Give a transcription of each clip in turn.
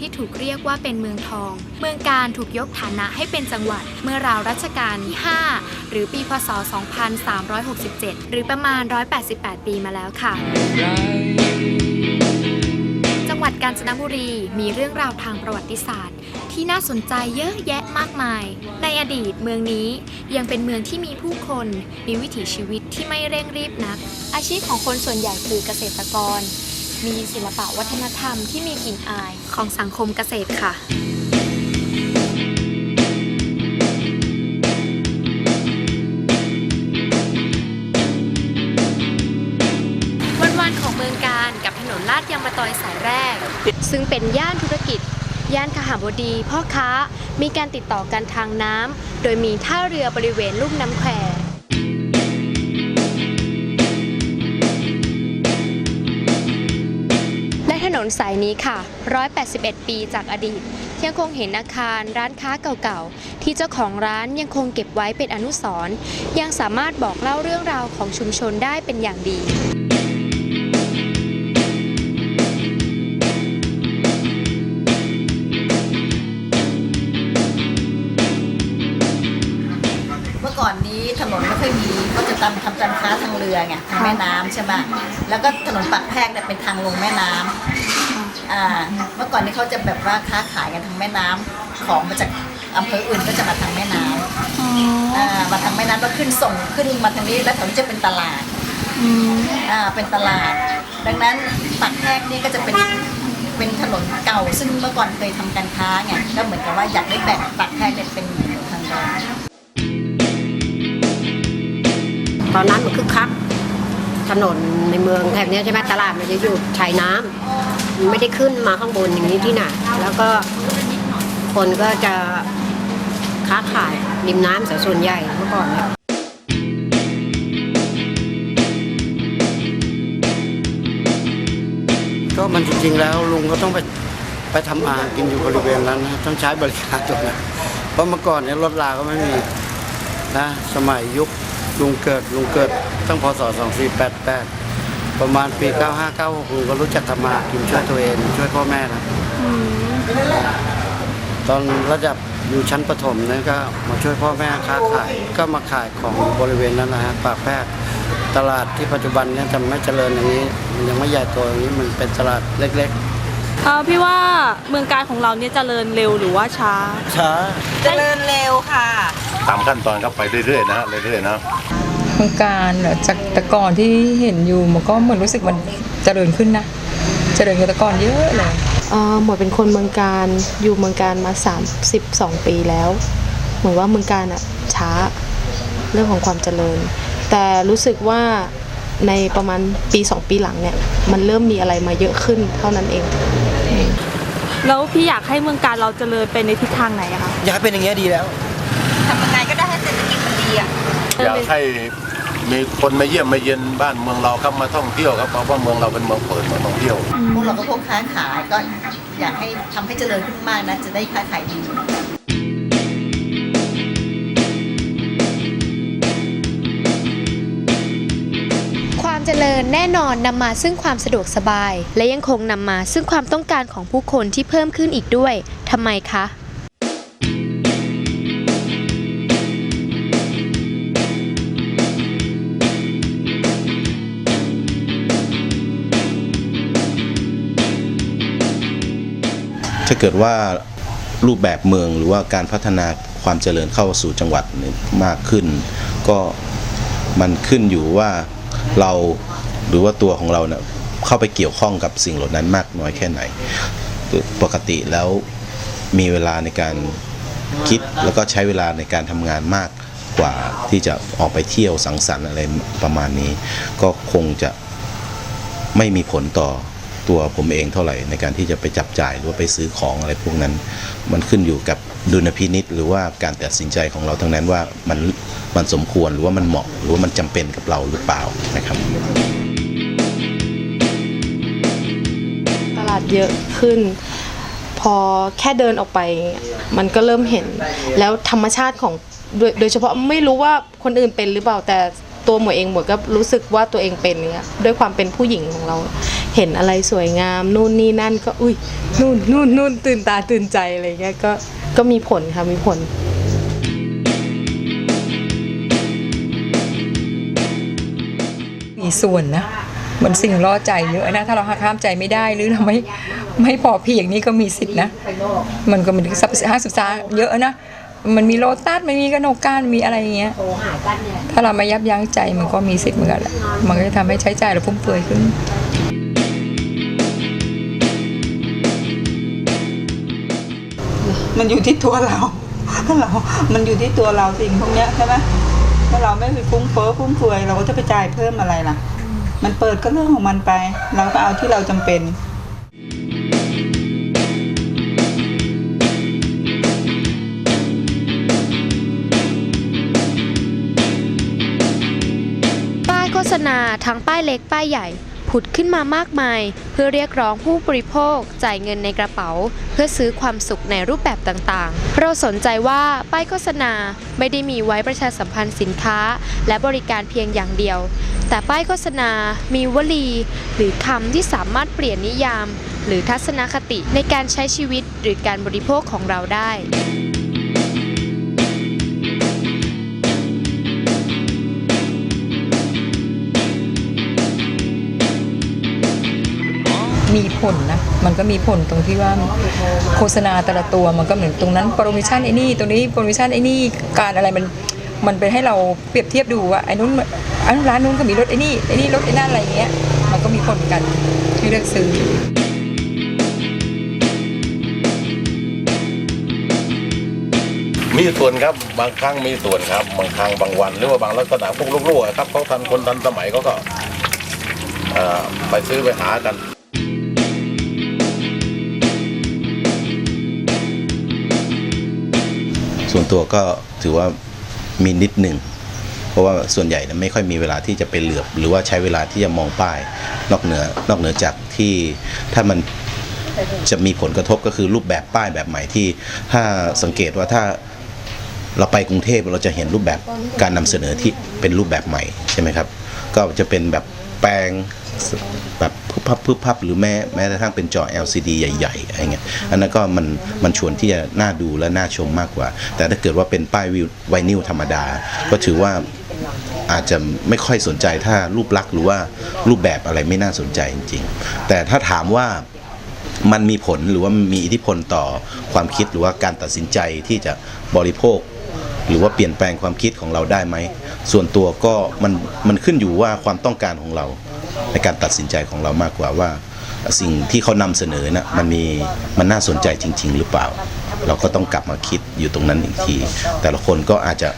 ที่ถูกเรียกว่าเป็นเมืองทอง เมืองการถูกยกฐานะให้เป็นจังหวัด เมื่อราวรัชกาลที่ 5 หรือปีพศ 2367 หรือประมาณ 188 ปีมาแล้วค่ะจังหวัดกาญจนบุรีมีเรื่องราวทางประวัติศาสตร์ ที่น่าสนใจเยอะแยะมากมาย ในอดีตเมืองนี้ยังเป็นเมืองที่มีผู้คน มีวิถีชีวิตที่ไม่เร่งรีบนัก อาชีพของคนส่วนใหญ่คือเกษตรกร มีศิลปะวัฒนธรรมที่มีกลิ่นอายของสังคมเกษตรค่ะวันๆของเมืองการกับถนนลาดยางมะตอยสายแรก ซึ่งเป็นย่านธุรกิจ ย่านขหบดี พ่อค้า มีการติดต่อกันทางน้ำโดยมีท่าเรือบริเวณลุ่มน้ำแคว นนสายนี้ค่ะ 181 ปีจากอดีต ยังคงเห็นอาคารร้านค้าเก่าๆ ที่เจ้าของร้านยังคงเก็บไว้เป็นอนุสรณ์ยังสามารถบอกเล่าเรื่องราวของชุมชนได้เป็นอย่างดีำทำการค้าทางเรือไงทางแม่น้ำใช่ไหมแล้วก็ถนนปากแพรกเนี่ยเป็นทางลงแม่น้ำอ่าเมื่อก่อนนี้เขาจะแบบว่าค้าขายกันทางแม่น้ำของมาจากอำเภออื่นก็จะมาทางแม่น้ำอ่ามาทางแม่น้ำแล้วขึ้นส่งขึ้นมาทางนี้แล้วแถวนี้จะเป็นตลาดอ่าเป็นตลาด ดังนั้นปากแพรกนี่ก็จะเป็นเป็นถนนเก่าซึ่งเมื่อก่อนเคยทำการค้าไงก็เหมือนกับว่าอยากได้แบ่งปากแพรกเนี่ยเป็นทางเดิน ตอนนั้นมันคึกคักถนนในเมืองแถบนี้ใช่ไหมตลาดมันจะอยู่ชายน้ำมันไม่ได้ขึ้นมาข้างบนอย่างนี้ที่ไหนแล้วก็คนก็จะค้าขายริมน้ำแต่ส่วนใหญ่เมื่อก่อนเนี่ยก็มันจริงๆแล้วลุงก็ต้องไปไปทำอาหารกินอยู่บริเวณนั้นนะต้องใช้บริการตรงนั้นเพราะเมื่อก่อนเนี่ยรถลาก็ไม่มีนะสมัยยุค ลุงเกิดลุงเกิดตั้งพศ 2488 ประมาณปี 9596ลุงก็รู้จักทำมาหากินช่วยตัวเอง ช่วยพ่อแม่นะตอนระดับอยู่ชั้นประถมเนี่ยก็มาช่วยพ่อแม่ค้าขายก็มาขายของบริเวณนั้นนะฮะปากแพรกตลาดที่ปัจจุบันเนี่ยจะไม่เจริญอย่างนี้ มันยังไม่ใหญ่โตอย่างนี้มันเป็นตลาดเล็ก ๆ เออพี่ว่าเมืองการของเราเนี่ยเจริญเร็วหรือว่าช้า ช้าเจริญเร็วค่ะ ตามขั้นตอนครับไปเรื่อยๆนะฮะเรื่อยๆนะโครงการเหรอจากแต่ก่อนที่เห็นอยู่มันก็เหมือนรู้สึกมันเจริญขึ้นนะเจริญกว่าแต่ก่อนเยอะเลยเอ่อหมวยเป็นคนเมืองการอยู่เมืองการมา 32 ปีแล้วเหมือนว่าเมืองการอะช้าเรื่องของความเจริญ แต่รู้สึกว่าในประมาณปี 2 ปีหลังเนี่ย มันเริ่มมีอะไรมาเยอะขึ้นเท่านั้นเอง แล้วพี่อยากให้เมืองการเราเจริญไปในทิศทางไหนอะคะอยากให้เป็นอย่างเงี้ยดีแล้ว ทำยังไงก็ได้ให้เศรษฐกิจมันดีอะ อยากให้มีคนมาเยี่ยมมาเยียนบ้านเมืองเราครับมาท่องเที่ยวครับเพราะว่าเมืองเราเป็นเมืองเปิดเมืองท่องเที่ยว พวกเราก็พวกค้าขายก็อยากให้ทำให้เจริญขึ้นมากนะจะได้ค้าขายดี เจริญแน่นอนนำมาซึ่งความสะดวกสบาย และยังคงนำมาซึ่งความต้องการของผู้คนที่เพิ่มขึ้นอีกด้วยทำไมคะถ้าเกิดว่ารูปแบบเมืองหรือว่าการพัฒนาความเจริญเข้าสู่จังหวัดมากขึ้น ก็มันขึ้นอยู่ว่า เราหรือว่าตัวของเราเนี่ยเข้าไปเกี่ยวข้องกับสิ่งเหล่านั้นมากน้อยแค่ไหน ปกติแล้วมีเวลาในการคิดแล้วก็ใช้เวลาในการทำงานมากกว่าที่จะออกไปเที่ยวสังสรรค์อะไรประมาณนี้ ก็คงจะไม่มีผลต่อตัวผมเองเท่าไหร่ในการที่จะไปจับจ่ายหรือว่าไปซื้อของอะไรพวกนั้น มันขึ้นอยู่กับดุลพินิษหรือว่าการตัดสินใจของเราทั้งนั้นว่ามัน มันสมควรหรือว่ามันเหมาะหรือว่ามันจำเป็นกับเราหรือเปล่านะครับตลาดเยอะขึ้น พอแค่เดินออกไป มันก็เริ่มเห็น แล้วธรรมชาติของโดยโดยเฉพาะไม่รู้ว่าคนอื่นเป็นหรือเปล่าแต่ตัวหมวยเองหมวยก็รู้สึกว่าตัวเองเป็นเนี่ยด้วยความเป็นผู้หญิงของเรา เห็นอะไรสวยงาม นู่นนี่นั่นก็อุ้ยนู่นนู่นนู่นตื่นตาตื่นใจอะไรเงี้ยก็ก็มีผลค่ะมีผล ส่วนนะมันสิ่งล่อใจเยอะนะถ้าเราห้ามใจไม่ได้หรือเราไม่ไม่พอเพียงนี้ก็มีสิทธินะ มันก็มีทรัพย์ห้างศึกษาเยอะนะมันมีโลตัสมันมีกระหนกการมีอะไรอย่างเงี้ยถ้าเราไม่ยับยั้งใจมันก็มีสิทธิ์เหมือนกันแหละมันก็จะทำให้ใช้จ่ายเราฟุ่มเฟือยขึ้นมันอยู่ที่ตัวเราเรา มันอยู่ที่ตัวเราสิ่งพวกเนี้ยใช่ไหม ถ้าเราไม่ไปฟุ้งเฟ้อฟุ่มเฟือยเราก็จะไปจ่ายเพิ่มอะไรล่ะ มันเปิดก็เรื่องของมันไป เราก็เอาที่เราจำเป็นป้ายโฆษณาทั้งป้ายเล็กป้ายใหญ่ ผุดขึ้นมามากมาย เพื่อเรียกร้องผู้บริโภค จ่ายเงินในกระเป๋า เพื่อซื้อความสุขในรูปแบบต่างๆ เราสนใจว่าป้ายโฆษณาไม่ได้มีไว้ประชาสัมพันธ์สินค้า และบริการเพียงอย่างเดียว แต่ป้ายโฆษณา มีวลี หรือคำที่สามารถเปลี่ยนนิยาม หรือทัศนคติในการใช้ชีวิตหรือการบริโภคของเราได้ มีผลนะ มันก็มีผลตรงที่ว่าโฆษณาแต่ละตัวมันก็เหมือนตรงนั้นโปรโมชั่นไอ้นี่ตรงนี้โปรโมชั่นไอ้นี่การอะไรมันมันเป็นให้เราเปรียบเทียบดูว่าไอ้นู้นไอ้นู้นร้านนู้นก็มีรถไอ้นี่ไอ้นี่รถไอ้นั่นอะไรเงี้ย มันก็มีผลกันให้เลือกซื้อมีส่วนครับบางครั้งมีส่วนครับ บางครั้งบางวัน หรือว่าบางลักษณะพวกลูกๆครับเขาทันคนทันสมัยเขาก็ไปซื้อไปหากัน ส่วนตัวก็ถือว่ามีนิดหนึ่งเพราะว่าส่วนใหญ่นี่ยไม่ค่อยมีเวลาที่จะไปเหลือบ หรือว่าใช้เวลาที่จะมองป้าย นอกเหนือนอกเหนือจากที่ถ้ามันจะมีผลกระทบก็คือรูปแบบป้ายแบบใหม่ที่ ถ้าสังเกตว่าถ้าเราไปกรุงเทพเราจะเห็นรูปแบบการนำเสนอที่เป็นรูปแบบใหม่ใช่ไหมครับ ก็จะเป็นแบบแปลงแบบ พึบพับพึบพับหรือแม้แม้กระทั่งเป็นจอ LCD ใหญ่ๆอะไรเงี้ยอันนั้นก็มันมันชวนที่จะน่าดูและน่าชมมากกว่า แต่ถ้าเกิดว่าเป็นป้ายวิวไวนิลธรรมดา ก็ถือว่าอาจจะไม่ค่อยสนใจถ้ารูปลักษณ์หรือว่ารูปแบบอะไรไม่น่าสนใจจริงๆ แต่ถ้าถามว่ามันมีผลหรือว่ามีอิทธิพลต่อความคิดหรือว่าการตัดสินใจที่จะบริโภค หรือว่าเปลี่ยนแปลงความคิดของเราได้ไหม ส่วนตัวก็มันมันขึ้นอยู่ว่าความต้องการของเรา ในการตัดสินใจของเรามากกว่าว่า สิ่งที่เขานำเสนอนะมันมีมันน่าสนใจจริง ๆ หรือเปล่า เราก็ต้องกลับมาคิดอยู่ตรงนั้นอีกที แต่ละคนก็อาจจะ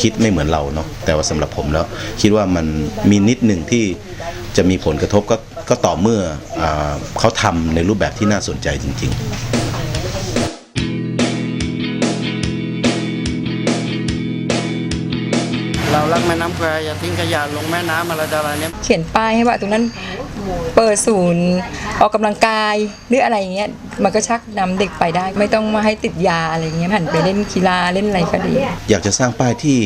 คิดไม่เหมือนเราเนาะแต่ว่าสำหรับผมแล้ว คิดว่ามันมีนิดหนึ่งที่จะมีผลกระทบก็ก็ต่อเมื่ออเขาทำในรูปแบบที่น่าสนใจจริง ๆ เรารักแม่น้ำแควอย่าทิ้งขยะลงแม่น้ำอะไรต่ออะไรเนี่ยเขียนป้ายให้ว่าตรงนั้นเปิดศูนย์ออกกำลังกายหรืออะไรอย่างเงี้ยมันก็ชักนำเด็กไปได้ ไม่ต้องมาให้ติดยาอะไรอย่างเงี้ยหันไปเล่นกีฬาเล่นอะไรก็ดี อยากจะสร้างป้ายที่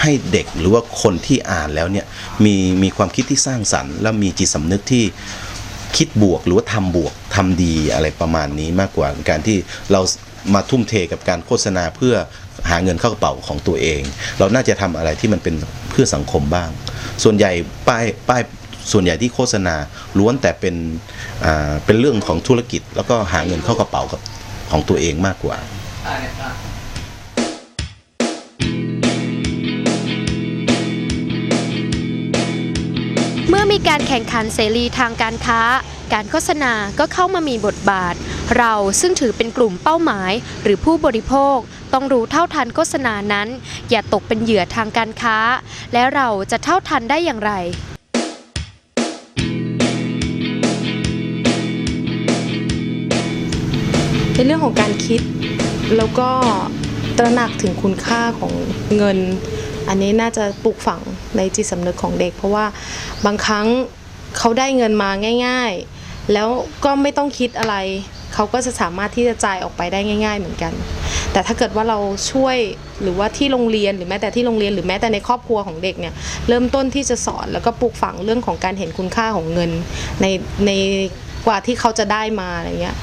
ให้เด็กหรือว่าคนที่อ่านแล้วเนี่ยมีมีความคิดที่สร้างสรรค์ แล้วมีจิตสำนึกที่คิดบวกหรือว่าทำบวกทำดีอะไรประมาณนี้มากกว่าการที่เรามาทุ่มเทกับการโฆษณาเพื่อ หาเงินเข้ากระเป๋าของตัวเอง เราน่าจะทำอะไรที่มันเป็นเพื่อสังคมบ้าง ส่วนใหญ่ป้ายป้ายส่วนใหญ่ที่โฆษณาล้วนแต่เป็นอ่าเป็นเรื่องของธุรกิจ แล้วก็หาเงินเข้ากระเป๋ากับของตัวเองมากกว่าเมื่อมีการแข่งขันเสรีทางการค้า การโฆษณาก็เข้ามามีบทบาท เราซึ่งถือเป็นกลุ่มเป้าหมาย หรือผู้บริโภค ต้องรู้เท่าทันโฆษณานั้น อย่าตกเป็นเหยื่อทางการค้า และเราจะเท่าทันได้อย่างไรในเรื่องของการคิดแล้วก็ตระหนักถึงคุณค่าของเงิน อันนี้น่าจะปลูกฝังในจิตสำนึกของเด็ก เพราะว่าบางครั้งเขาได้เงินมาง่าย ๆ แล้วก็ไม่ต้องคิดอะไร เขาก็จะสามารถที่จะจ่ายออกไปได้ง่าย ๆ เหมือนกัน แต่ถ้าเกิดว่าเราช่วยหรือว่าที่โรงเรียนหรือแม้แต่ที่โรงเรียนหรือแม้แต่ในครอบครัวของเด็กเนี่ยเริ่มต้นที่จะสอนแล้วก็ปลูกฝังเรื่องของการเห็นคุณค่าของเงิน ในในกว่าที่เขาจะได้มาอะไรเงี้ย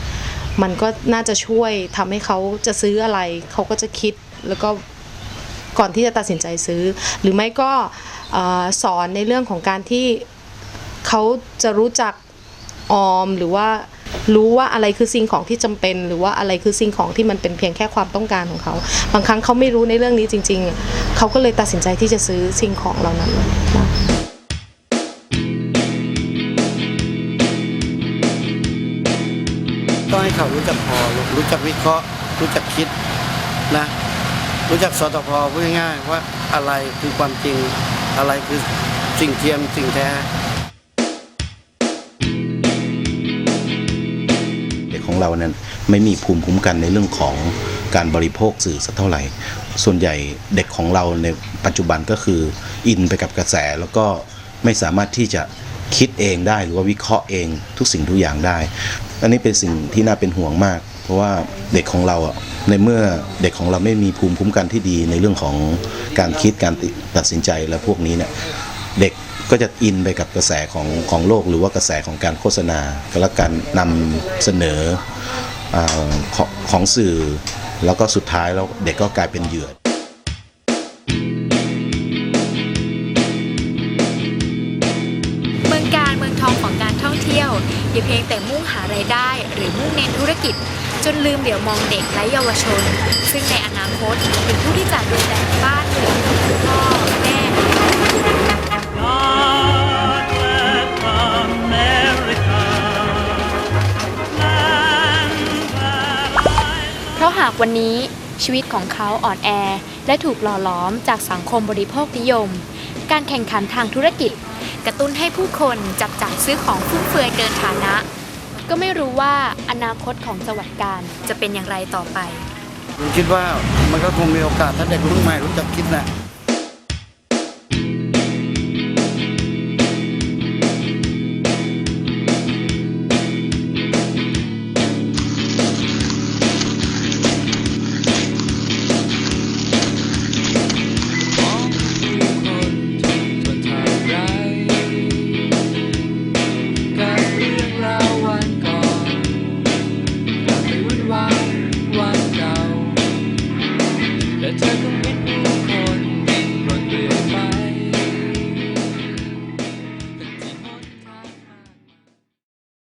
มันก็น่าจะช่วยทำให้เขาจะซื้ออะไร เขาก็จะคิดแล้วก็ก่อนที่จะตัดสินใจซื้อ หรือไม่ก็สอนในเรื่องของการที่เขาจะรู้จักออมหรือว่า รู้ว่าอะไรคือสิ่งของที่จำเป็น หรือว่าอะไรคือสิ่งของที่มันเป็นเพียงแค่ความต้องการของเขา บางครั้งเขาไม่รู้ในเรื่องนี้จริง ๆ เขาก็เลยตัดสินใจที่จะซื้อสิ่งของเหล่านั้นนะต้องให้เขารู้จักพอรู้จักวิเคราะห์ รู้จักคิดนะ รู้จักสตพพูดง่ายๆว่าอะไรคือความจริงอะไรคือสิ่งเทียมสิ่งแท้ ของเราเนั้นไม่มีภูมิคุ้มกันในเรื่องของการบริโภคสื่อสักเท่าไหร่ ส่วนใหญ่เด็กของเราในปัจจุบันก็คืออินไปกับกระแสแล้วก็ไม่สามารถที่จะคิดเองได้หรือว่าวิเคราะห์เองทุกสิ่งทุกอย่างได้ อันนี้เป็นสิ่งที่น่าเป็นห่วงมาก เพราะว่าเด็กของเราอะในเมื่อเด็กของเราไม่มีภูมิคุ้มกันที่ดีในเรื่องของการคิดการตัดสินใจและพวกนี้เนี่ยเด็ก ก็จะอินไปกับกระแสของของโลก หรือว่ากระแสของการโฆษณาและการนำเสนออของของสื่อ แล้วก็สุดท้ายแล้วเด็กก็กลายเป็นเหยื่อเมืองการเมืองทองของการท่องเที่ยวอย่าเพียงแต่มุ่งหารายได้ หรือมุ่งเน้นธุรกิจ จนลืมเหลียวมองเด็กและเยาวชน ซึ่งในอนาคตเป็นผู้ที่จะดูแลบ้านเมืองพ่อ หากวันนี้ชีวิตของเขาอ่อนแอ และถูกหล่อหลอมจากสังคมบริโภคนิยม การแข่งขันทางธุรกิจ กระตุ้นให้ผู้คนจับจ่ายซื้อของฟุ่มเฟือยเกินฐานะ ก็ไม่รู้ว่าอนาคตของสวัสดิการจะเป็นอย่างไรต่อไปผมคิดว่ามันก็คงมีโอกาสถ้าเด็กรุ่นใหม่รู้จักคิดนะ